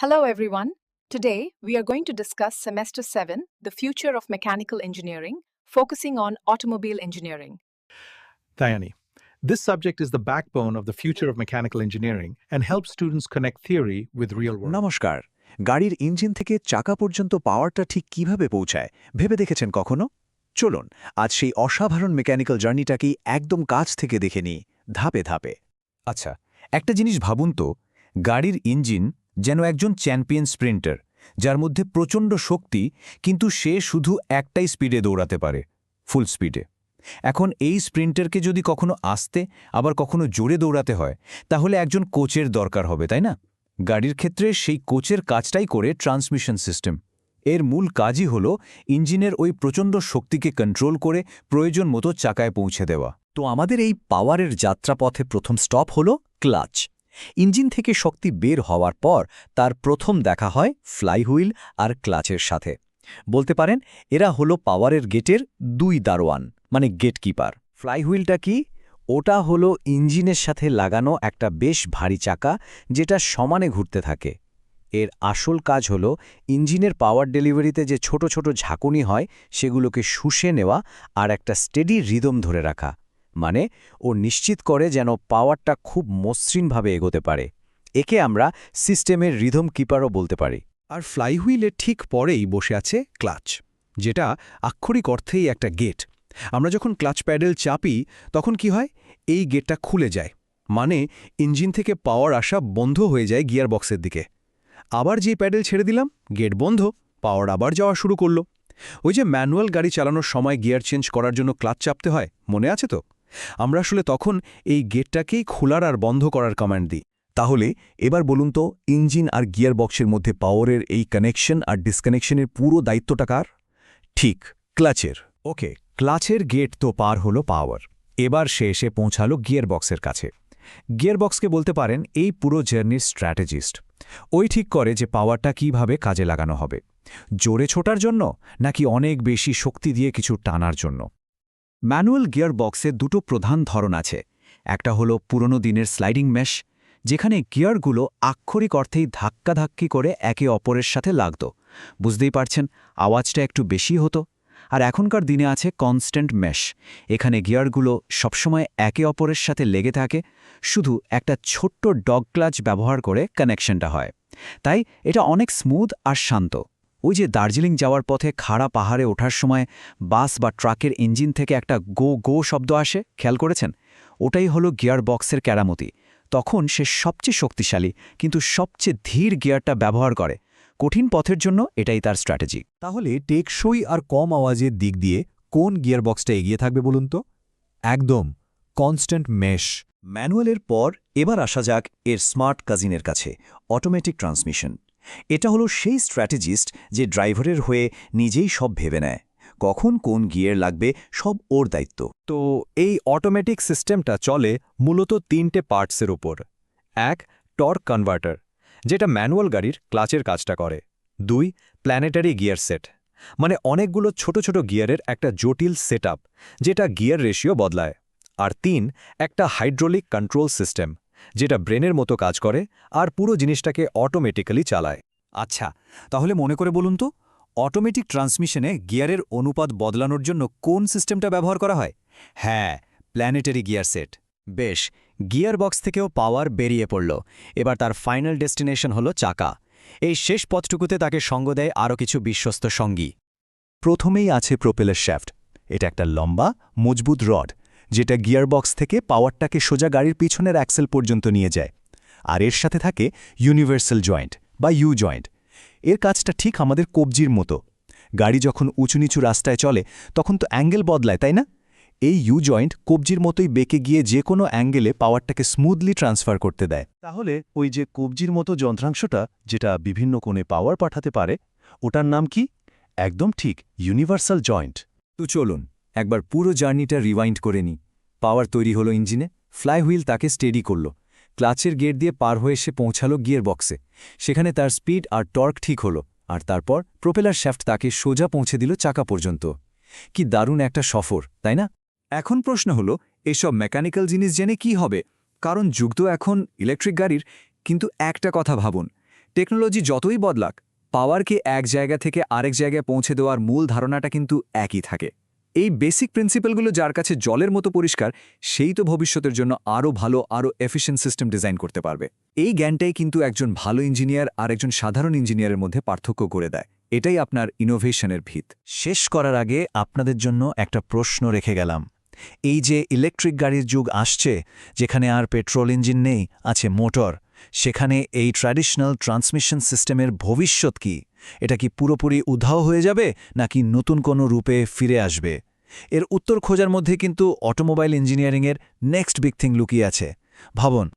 Hello, everyone. Today, we are going to discuss Semester 7, The Future of Mechanical Engineering, focusing on automobile engineering. Dayani. This subject is the backbone of the future of mechanical engineering and helps students connect theory with real world. নমস্কার গাড়ির engine থেকে চাকা পর্যন্ত পাওয়ারটা ঠিক কিভাবে পৌঁছায় ভেবে দেখেছেন কখনো চলুন আজ সেই অসাধারণ মেকানিক্যাল জার্নিটাকেই একদম কাছ থেকে দেখে নিই ধাপে ধাপে আচ্ছা একটা জিনিস ভাবুন তো গাড়ির ইঞ্জিন যেন একজন চ্যাম্পিয়ন স্প্রিন্টার, যার মধ্যে প্রচণ্ড শক্তি, কিন্তু সে শুধু একটাই স্পিডে দৌড়াতে পারে, ফুল স্পিডে। এখন এই স্প্রিন্টারকে যদি কখনো আসতে, আবার কখনো জোরে দৌড়াতে হয়, তাহলে একজন কোচের দরকার হবে, তাই না? গাড়ির ক্ষেত্রে সেই কোচের কাজটাই করে ট্রান্সমিশন সিস্টেম। এর মূল কাজই হল ইঞ্জিনের ওই প্রচণ্ড শক্তিকে কন্ট্রোল করে প্রয়োজন মতো চাকায় পৌঁছে দেওয়া। তো আমাদের এই পাওয়ারের যাত্রাপথে প্রথম স্টপ হল ক্লাচ। ইঞ্জিন থেকে শক্তি বের হওয়ার পর তার প্রথম দেখা হয় ফ্লাইহুইল আর ক্লাচের সাথে। বলতে পারেন, এরা হলো পাওয়ারের গেটের দুই দারোয়ান মানে গেটকিপার। ফ্লাইহুইলটা কি? ওটা হলো ইঞ্জিনের সাথে লাগানো একটা বেশ ভারী চাকা যেটা সমানে ঘুরতে থাকে। এর আসল কাজ হলো ইঞ্জিনের পাওয়ার ডেলিভারিতে যে ছোট ছোট ঝাঁকুনি হয় সেগুলোকে শুষে নেওয়া আর একটা স্টেডি রিদম ধরে রাখা। মানে ও নিশ্চিত করে যেন পাওয়ারটা খুব মসৃণভাবে এগোতে পারে। একে আমরা সিস্টেমের রিধম কিপারও বলতে পারি। আর ফ্লাইহুইলের ঠিক পরেই বসে আছে ক্লাচ, যেটা আক্ষরিক অর্থেই একটা গেট। আমরা যখন ক্লাচ প্যাডেল চাপি, তখন কি হয়? এই গেটটা খুলে যায় মানে ইঞ্জিন থেকে পাওয়ার আসা বন্ধ হয়ে যায় গিয়ার বক্সের দিকে। আবার যে প্যাডেল ছেড়ে দিলাম, গেট বন্ধ, পাওয়ার আবার যাওয়া শুরু করল। ওই যে ম্যানুয়াল গাড়ি চালানোর সময় গিয়ার চেঞ্জ করার জন্য ক্লাচ চাপতে হয়, মনে আছে তো? আমরা আসলে তখন এই গেটটাকেই খোলার আর বন্ধ করার কমান্ড দিই। তাহলে, এবার বলুন তো ইঞ্জিন আর গিয়ার বক্সের মধ্যে পাওয়ারের এই কানেকশন আর ডিসকানেকশনের পুরো দায়িত্বটা কার? ঠিক ক্লাচের ওকে ক্লাচের গেট তো পার হলো পাওয়ার এবার সে এসে পৌঁছালো গিয়ার বক্সের কাছে। গিয়ার বক্সকে বলতে পারেন এই পুরো জার্নির স্ট্র্যাটেজিস্ট ওই ঠিক করে যে পাওয়ারটা কীভাবে কাজে লাগানো হবে। জোরে ছোটার জন্য, নাকি অনেক বেশি শক্তি দিয়ে কিছু টানার জন্য? ম্যানুয়াল গিয়ার বক্সের দুটো প্রধান ধরন আছে। একটা হলো পুরনো দিনের স্লাইডিং মেশ, যেখানে গিয়ারগুলো আক্ষরিক অর্থেই ধাক্কাধাক্কি করে একে অপরের সাথে লাগত। বুঝতেই পারছেন, আওয়াজটা একটু বেশি হতো। আর এখনকার দিনে আছে কনস্ট্যান্ট মেশ, এখানে গিয়ারগুলো সবসময় একে অপরের সাথে লেগে থাকে, শুধু একটা ছোট্ট ডগ ক্লাচ ব্যবহার করে কানেকশনটা হয়। তাই এটা অনেক স্মুথ আর শান্ত। ওই যে দার্জিলিং যাওয়ার পথে খাড়া পাহাড়ে ওঠার সময় বাস বা ট্রাকের ইঞ্জিন থেকে একটা গো গো শব্দ আসে, খেয়াল করেছেন? ওটাই হলো গিয়ার বক্সের ক্যারামতি। তখন সে সবচেয়ে শক্তিশালী, কিন্তু সবচেয়ে ধীর গিয়ারটা ব্যবহার করে। কঠিন পথের জন্য এটাই তার স্ট্র্যাটেজি। তাহলে টেকসই আর কম আওয়াজের দিক দিয়ে কোন গিয়ার বক্সটা এগিয়ে থাকবে বলুন তো? একদম কনস্ট্যান্ট মেশ ম্যানুয়ালের পর এবার আসা যাক এর স্মার্ট কাজিনের কাছে অটোমেটিক ট্রান্সমিশন এটা হলো সেই স্ট্র্যাটেজিস্ট যে ড্রাইভারের হয়ে নিজেই সব ভেবে নেয়, কখন কোন গিয়ার লাগবে, সব ওর দায়িত্ব। তো এই অটোমেটিক সিস্টেমটা চলে মূলত তিনটে পার্টসের উপর। এক টর্ক কনভার্টার যেটা ম্যানুয়াল গাড়ির ক্লাচের কাজটা করে। দুই প্ল্যানেটারি গিয়ার সেট মানে অনেকগুলো ছোট ছোট গিয়ারের একটা জটিল সেট যেটা গিয়ার রেশিও বদলায়। আর তিন, একটা হাইড্রোলিক কন্ট্রোল সিস্টেম যেটা ব্রেনের মতো কাজ করে আর পুরো জিনিসটাকে অটোমেটিক্যালি চালায়। আচ্ছা তাহলে মনে করে বলুন তো অটোমেটিক ট্রান্সমিশনে গিয়ারের অনুপাত বদলানোর জন্য কোন সিস্টেমটা ব্যবহার করা হয়? হ্যাঁ প্ল্যানেটারি গিয়ার সেট বেশ গিয়ার বক্স থেকেও পাওয়ার বেরিয়ে পড়ল। এবার তার ফাইনাল ডেস্টিনেশন হল চাকা। এই শেষ পথটুকুতে তাকে সঙ্গ দেয় আরও কিছু বিশ্বস্ত সঙ্গী। প্রথমেই আছে প্রোপেলার শ্যাফট এটা একটা লম্বা, মজবুত রড যেটা গিয়ারবক্স থেকে পাওয়ারটাকে সোজা গাড়ির পিছনের অ্যাক্সেল পর্যন্ত নিয়ে যায়। আর এর সাথে থাকে ইউনিভার্সাল জয়েন্ট বা ইউ জয়েন্ট। এর কাজটা ঠিক আমাদের কবজির মতো। গাড়ি যখন উঁচু নিচু রাস্তায় চলে, তখন তো অ্যাঙ্গেল বদলায়, তাই না? এই ইউ জয়েন্ট কবজির মতোই বেঁকে গিয়ে যে কোনো অ্যাঙ্গেলে পাওয়ারটাকে স্মুথলি ট্রান্সফার করতে দেয়। তাহলে ওই যে কবজির মতো যন্ত্রাংশটা, যেটা বিভিন্ন কোণে পাওয়ার পাঠাতে পারে, ওটার নাম কি? একদম ঠিক, ইউনিভার্সাল জয়েন্ট। তো চলুন একবার পুরো জার্নিটা রিওয়াইন্ড করে নিই পাওয়ার তৈরি হলো ইঞ্জিনে, ফ্লাইহুইল তাকে স্টেডি করল। ক্লাচের গেট দিয়ে পার হয়ে সে পৌঁছালো গিয়ার বক্সে সেখানে তার স্পিড আর টর্ক ঠিক হলো, আর তারপর প্রোপেলার শ্যাফট তাকে সোজা পৌঁছে দিল চাকা পর্যন্ত। কি দারুণ একটা সফর, তাই না? এখন প্রশ্ন হলো, এসব মেকানিক্যাল জিনিস জেনে কি হবে? কারণ যুগ তো এখন ইলেকট্রিক গাড়ির, কিন্তু একটা কথা ভাবুন টেকনোলজি যতই বদলাক পাওয়ারকে এক জায়গা থেকে আরেক জায়গায় পৌঁছে দেওয়ার মূল ধারণাটা কিন্তু একই থাকে। এই বেসিক প্রিন্সিপালগুলো যার কাছে জলের মতো পরিষ্কার, সেই তো ভবিষ্যতের জন্য আরও ভালো আরও এফিশিয়েন্ট সিস্টেম ডিজাইন করতে পারবে। এই জ্ঞানটাই কিন্তু একজন ভালো ইঞ্জিনিয়ার আর একজন সাধারণ ইঞ্জিনিয়ারের মধ্যে পার্থক্য করে দেয়। এটাই আপনার ইনোভেশনের ভিত। শেষ করার আগে আপনাদের জন্য একটা প্রশ্ন রেখে গেলাম। এই যে ইলেকট্রিক গাড়ির যুগ আসছে, যেখানে আর পেট্রোল ইঞ্জিন নেই, আছে মোটর সেখানে এই ট্র্যাডিশনাল ট্রান্সমিশন সিস্টেমের ভবিষ্যৎ কি? এটা কি পুরোপুরি উধাও হয়ে যাবে নাকি নতুন কোনো রূপে ফিরে আসবে? এর উত্তর খোঁজার মধ্যে কিন্তু অটোমোবাইল ইঞ্জিনিয়ারিংয়ের নেক্সট বিগ থিং লুকিয়ে আছে। ভাবুন